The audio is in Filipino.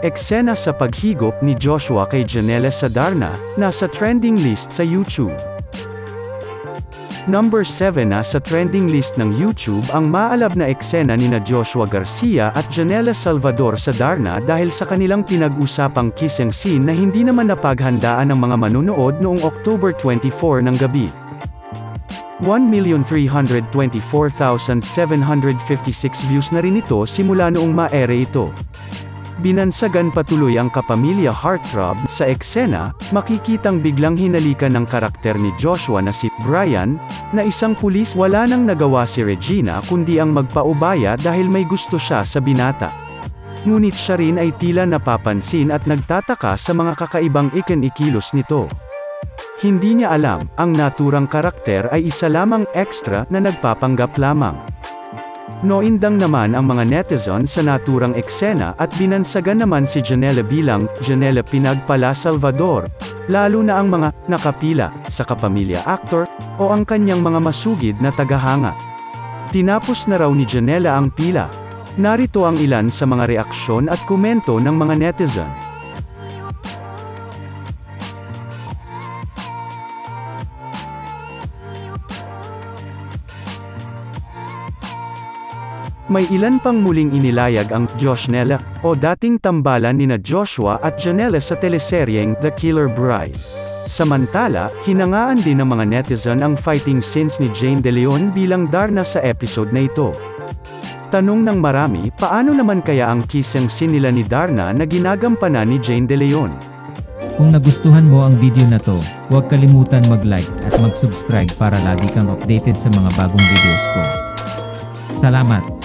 Eksena sa paghigop ni Joshua kay Janelle Sadarna, nasa trending list sa YouTube. Number 7 na sa trending list ng YouTube ang maalab na eksena nina Joshua Garcia at Janela Salvador Sadarna dahil sa kanilang pinag-usapang kissing scene na hindi naman napaghandaan ng mga manunood noong October 24 ng gabi. 1,324,756 views na rin ito simula noong maere ito. Binansagan patuloy ang kapamilya heartthrob sa eksena, makikitang biglang hinalikan ng karakter ni Joshua na si Brian, na isang pulis wala nang nagawa si Regina kundi ang magpaubaya dahil may gusto siya sa binata. Ngunit siya rin ay tila napapansin at nagtataka sa mga kakaibang ikan-ikilos nito. Hindi niya alam, ang naturang karakter ay isa lamang extra na nagpapanggap lamang. Noindang naman ang mga netizen sa naturang eksena at binansagan naman si Janela bilang, Janela Pinagpala Salvador, lalo na ang mga nakapila sa kapamilya actor o ang kanyang mga masugid na tagahanga. Tinapos na raw ni Janela ang pila. Narito ang ilan sa mga reaksyon at komento ng mga netizen. May ilan pang muling inilayag ang Joshnella o dating tambalan nina Joshua at Janela sa teleseryeng The Killer Bride. Samantala, hinangaan din ng mga netizen ang fighting scenes ni Jane De Leon bilang Darna sa episode na ito. Tanong ng marami, paano naman kaya ang kissing scene nila ni Darna na ginagampanan ni Jane De Leon? Kung nagustuhan mo ang video na to, huwag kalimutan mag-like at mag-subscribe para lagi kang updated sa mga bagong videos ko. Salamat!